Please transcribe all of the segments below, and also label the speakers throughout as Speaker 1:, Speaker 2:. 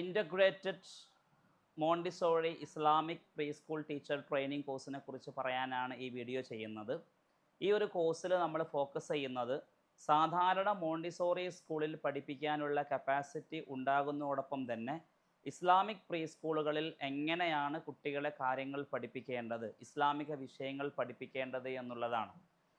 Speaker 1: Integrated Montessori Islamic pre school teacher training കോഴ്സിനെ കുറിച്ച് പറയാനാണ് ഈ വീഡിയോ ചെയ്യുന്നത്. ഈ ഒരു കോഴ്സിൽ നമ്മൾ ഫോക്കസ് ചെയ്യുന്നത് സാധാരണ മോണ്ടിസോറി സ്കൂളിൽ പഠിപ്പിക്കാനുള്ള കപ്പാസിറ്റി ഉണ്ടാകുന്നതോടൊപ്പം തന്നെ ഇസ്ലാമിക് പ്രീ സ്കൂളുകളിൽ എങ്ങനെയാണ് കുട്ടികളെ കാര്യങ്ങൾ പഠിപ്പിക്കേണ്ടത് ഇസ്ലാമിക വിഷയങ്ങൾ പഠിപ്പിക്കേണ്ടത് എന്നുള്ളതാണ്.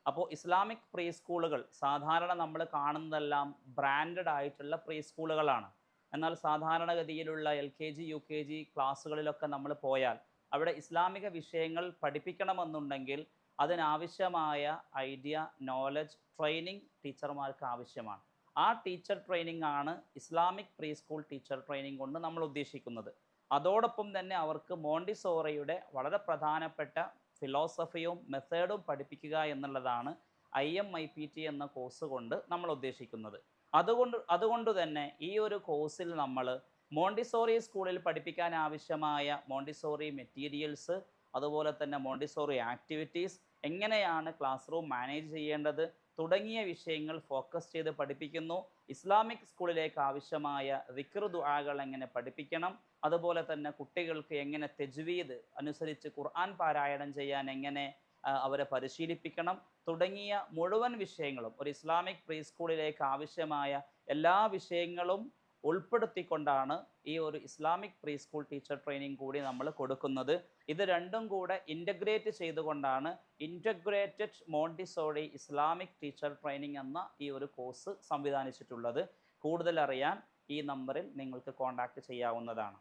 Speaker 1: അപ്പോൾ ഇസ്ലാമിക് പ്രീ സ്കൂളുകൾ സാധാരണ നമ്മൾ കാണുന്നതെല്ലാം ബ്രാൻഡഡ് ആയിട്ടുള്ള പ്രീ സ്കൂളുകളാണ് എന്നാൽ സാധാരണഗതിയിലുള്ള L K G U K G ക്ലാസ്സുകളിലൊക്കെ നമ്മൾ പോയാൽ അവിടെ ഇസ്ലാമിക വിഷയങ്ങൾ പഠിപ്പിക്കണമെന്നുണ്ടെങ്കിൽ അതിനാവശ്യമായ ഐഡിയ നോളജ് ട്രെയിനിങ് ടീച്ചർമാർക്ക് ആവശ്യമാണ്. ആ ടീച്ചർ ട്രെയിനിങ് ആണ് Islamic pre school teacher training കൊണ്ട് നമ്മൾ ഉദ്ദേശിക്കുന്നത്. അതോടൊപ്പം തന്നെ അവർക്ക് മോണ്ടിസോറയുടെ വളരെ പ്രധാനപ്പെട്ട ഫിലോസഫിയും മെത്തേഡും പഠിപ്പിക്കുക എന്നുള്ളതാണ് I M I P T എന്ന കോഴ്സ് കൊണ്ട് നമ്മൾ ഉദ്ദേശിക്കുന്നത്. അതുകൊണ്ട് അതുകൊണ്ട് തന്നെ ഈ ഒരു കോഴ്സിൽ നമ്മൾ മോണ്ടിസോറി സ്കൂളിൽ പഠിപ്പിക്കാൻ ആവശ്യമായ മോണ്ടിസോറി മെറ്റീരിയൽസ് അതുപോലെ തന്നെ മോണ്ടിസോറി ആക്ടിവിറ്റീസ് എങ്ങനെയാണ് ക്ലാസ് റൂം മാനേജ് ചെയ്യേണ്ടത് തുടങ്ങിയ വിഷയങ്ങൾ ഫോക്കസ് ചെയ്ത് പഠിപ്പിക്കുന്നു. ഇസ്ലാമിക് സ്കൂളിലേക്ക് ആവശ്യമായ ദുആകൾ എങ്ങനെ പഠിപ്പിക്കണം? അതുപോലെ തന്നെ കുട്ടികൾക്ക് എങ്ങനെ തെജ്വീദ് അനുസരിച്ച് ഖുർആൻ പാരായണം ചെയ്യാൻ എങ്ങനെ അവരെ പരിശീലിപ്പിക്കണം. തുടങ്ങിയ മുഴുവൻ വിഷയങ്ങളും ഒരു ഇസ്ലാമിക് പ്രീ സ്കൂളിലേക്ക് ആവശ്യമായ എല്ലാ വിഷയങ്ങളും ഉൾപ്പെടുത്തിക്കൊണ്ടാണ് ഈ ഒരു Islamic pre school teacher training കൂടി നമ്മൾ കൊടുക്കുന്നത്. ഇത് രണ്ടും കൂടെ ഇന്റഗ്രേറ്റ് ചെയ്തുകൊണ്ടാണ് integrated Montessori Islamic teacher training എന്ന ഈ ഒരു കോഴ്സ് സംവിധാനിച്ചിട്ടുള്ളത്. കൂടുതലറിയാൻ ഈ നമ്പറിൽ നിങ്ങൾക്ക് കോൺടാക്റ്റ് ചെയ്യാവുന്നതാണ്.